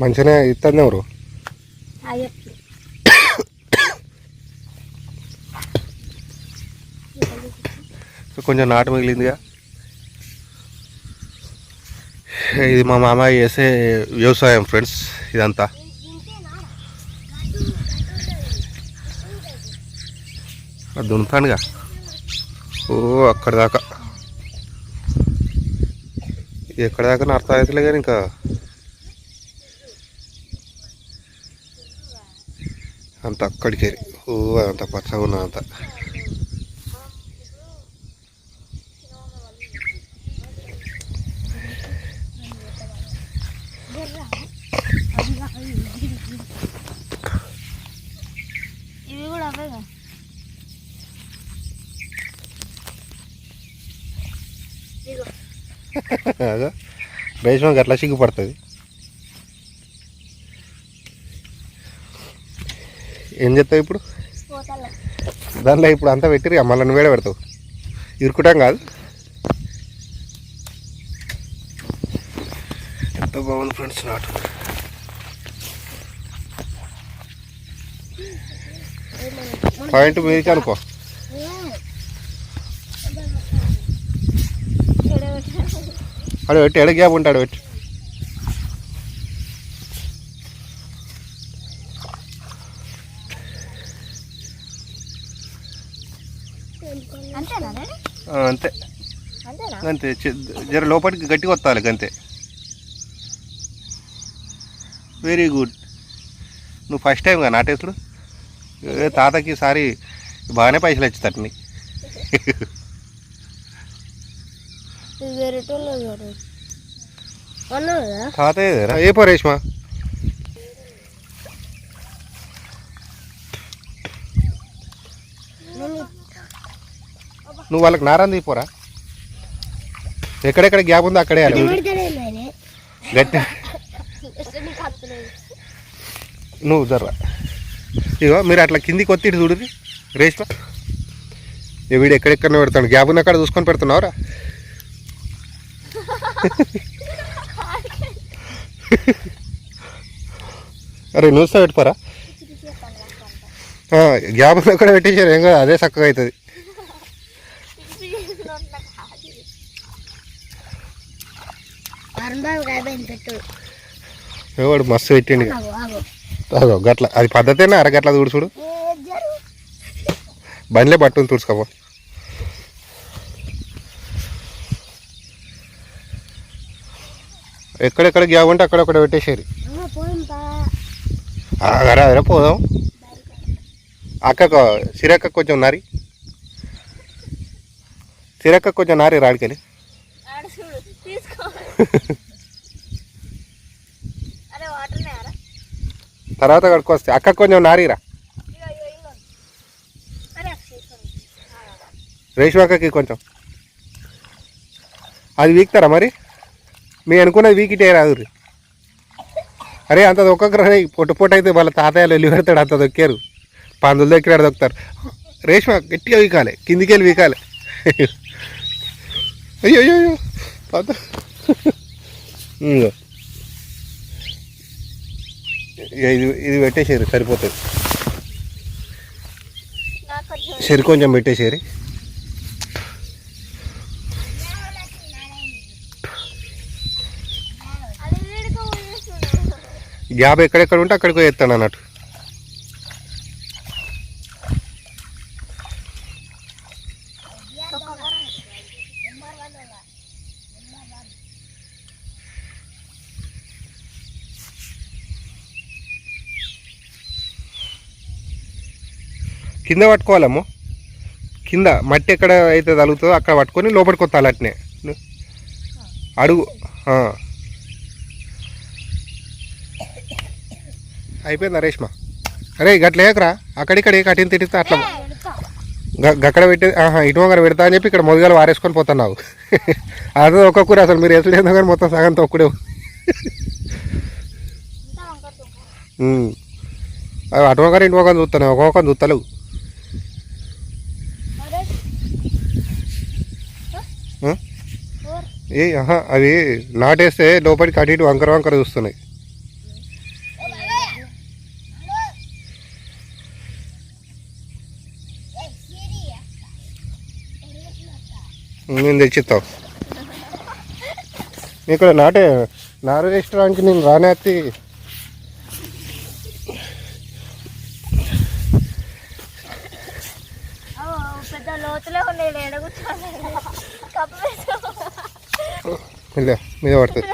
మంచిగానే ఇస్తుంది ఎవరు? అయ్యప్పకి కొంచెం నాటు మిగిలిందిగా. ఇది మా మామయ్య చేసే వ్యవసాయం ఫ్రెండ్స్ ఇదంతా. అది దున్నుతానుగా ఓ అక్కడ దాకా. ఎక్కడ దాకా అర్థం అవుతలే కానీ ఇంకా. అంత అక్కడికి. ఓ అంత పచ్చగా కూడా అవేగా అదో. రేష్మకి అట్లా సిగ్గుపడుతుంది ఏం చెప్తావు ఇప్పుడు? దానిలో ఇప్పుడు అంతా పెట్టి మళ్ళీ నువ్వేడ పెడతావు? ఇరుకుటాం కాదు. ఎంత బాగుంది ఫ్రెండ్స్ నాటు. పాయింట్ మీదకి అనుకో. అడు పెట్టి ఎడ గ్యాప్ ఉంటాడు పెట్టి. అంతే. అంతే. జర లోపలికి గట్టిగా వస్తాలి అంతే. వెరీ గుడ్ నువ్వు ఫస్ట్ టైం కదా నాటేసుడు తాతకి ఈసారి బాగానే పైసలు వచ్చేటట్టు నీ తాత? ఏ పరేష్మా నువ్వు వాళ్ళకి నారాన్ని తీపోరా ఎక్కడెక్కడ గ్యాప్ ఉందో అక్కడే గట్టి నువ్వు జర్రా. ఇగో మీరు అట్లా కిందికి ఒత్తిడి చూడు రేష్మ వీడు ఎక్కడెక్కడ పెడతాడు? గ్యాప్ ఉన్న అక్కడ చూసుకొని పెడుతున్నావురా? అరే నువ్వు పెట్టుకోరా? గ్యాప్ ఉన్న అక్కడ పెట్టేసారు. ఏం కదా అదే చక్కగా అవుతుంది అరుణబాబు అయిపోయింది పెట్టు ఎవడు మస్తు పెట్టిండు గట్ల అది పద్ధతేనా? అర గట్ల చూడు చూడు. ఏ జరు. బండ్లే పట్టుకుని తుడుచుకోపో. ఎక్కడెక్కడ గ్యాప్ ఉంటే అక్కడక్కడ పెట్టేసేది అదే పోదాం అక్కకు సిరక్క కొంచెం నారి. సిరక్క కొంచెం నారి రాడికెళ్ళి. తర్వాత కడుక్కొస్తే. అక్క కొంచెం నారీరా. ఇగో అక్కకి రేష్మక్కకి కొంచెం. అది వీక్తారా మరి? మీ అనుకున్నది వీకిటే రాదు అరే అంత దొక్కరు పొట్టు పొట్టు అయితే వాళ్ళ తాతయ్యలు వెళ్ళి పెడతాడు అంత దొక్కారు. పందులు దొక్కినాడు దొక్కుతారు. రేష్మ గట్టిగా వీకాలి కిందికి వెళ్ళి వీకాలి. అయ్యో అయ్యో అయ్యో. తాత ఇది ఇది పెట్టేసేరు సరిపోతుంది. సరి కొంచెం పెట్టేసేరి గ్యాప్ ఎక్కడెక్కడ ఉంటే అక్కడికి ఎత్తాను అన్నట్టు. కింద పట్టుకోవాలమ్మో. కింద మట్టి ఎక్కడ అయితే తగులుతుందో అక్కడ పట్టుకొని లోపలికి వస్తాలి అట్నే. అడుగు. అయిపోయిందా రేష్మ? అరే గట్ల ఏకరా అక్కడిక్కడ కటిన తిడితే అట్లా గక్కడ పెట్టి ఇటు వంగర పెడతా అని చెప్పి ఇక్కడ మొదలు వారేసుకొని పోతున్నావు. అదే ఒక్క కూర అసలు మీరు ఎట్లు కానీ మొత్తం సగం తొక్కుడే ఉమ్. అవి అటు ఇంటి చూస్తున్నావు. ఒక వంకర చూస్తలేవు. ఏ అది నాటేస్తే లోపలికి అటు ఇటు వంకర వంకర చూస్తున్నాయి. నేను తెచ్చిస్తావు ఇక్కడ నాటే నారు రెస్టారెంట్కి నేను రానేత్తి పెద్ద ఈడ ఇలా మీద పడుతుంది.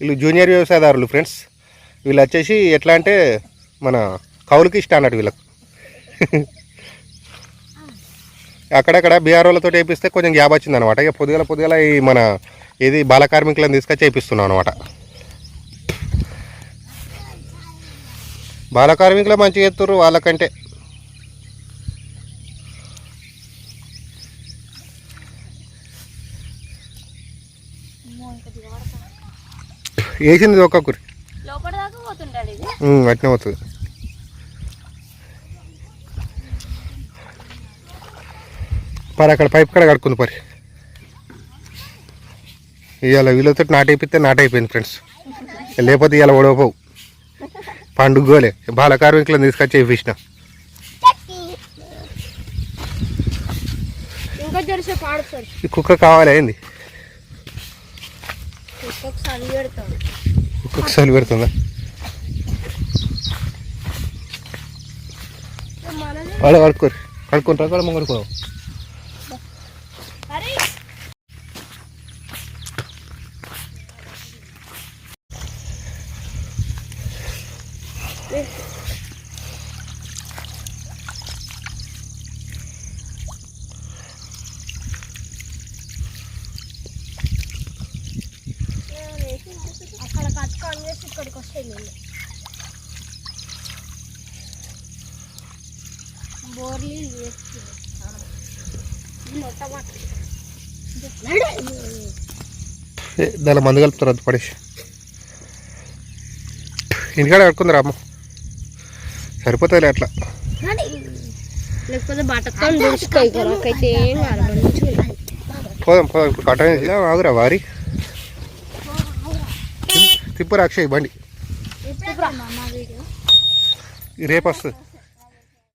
వీళ్ళు జూనియర్ వ్యవసాయదారులు ఫ్రెండ్స్. వీళ్ళు వచ్చేసి ఎట్లా అంటే మన కౌలుకి ఇష్టం అన్నట్టు వీళ్ళకు. అక్కడక్కడ బీఆర్ఓలతో వేపిస్తే కొంచెం గ్యాప్ వచ్చింది అనమాట ఇక పొద్దుగల పొద్దుగల ఈ మన ఇది బాల కార్మికులను తీసుకొచ్చి చేపిస్తున్నాం అనమాట బాల కార్మికులు మంచిగా ఎత్తుర్రు వాళ్ళకంటే. వేసింది ఒక్కొక్కరు. అట్నే అవుతుంది పరి అక్కడ పైప్ కడ కడుకుంది పరి. ఇవాళ వీళ్ళతో నాటైపోతే నాటైపోయింది ఫ్రెండ్స్. లేకపోతే ఇవాళ ఓడవపోవు. పండుగోలే. బాల కార్మికులను తీసుకొచ్చి వేయించిన ఈ కుక్క కావాలి ఏంది ఒకసారి పెడతాం కుక్క సలి పెడుతుందా? వాళ్ళు కడుక్కోరు. కడుక్కుంటారు. కూడా ముంగడుకో అక్కడ కట్టుకొని చేసి ఇక్కడికి వస్తాయి నీళ్ళు. బోర్లీ దాని మందు కలుపుతారు అది పడేసి. ఇంటికాడ కడుకుందరా అమ్మ. సరిపోతుంది అట్లా. లేకపోతే బట్టతో దూసుకోయి కొరకైతే ఏం కాదు మంచిగా పోదాం పోదాం. ఇప్పుడు కట్ట ఆగురా వారి. తిప్పురా అక్షయ్ బండి. రేపు వస్తుంది.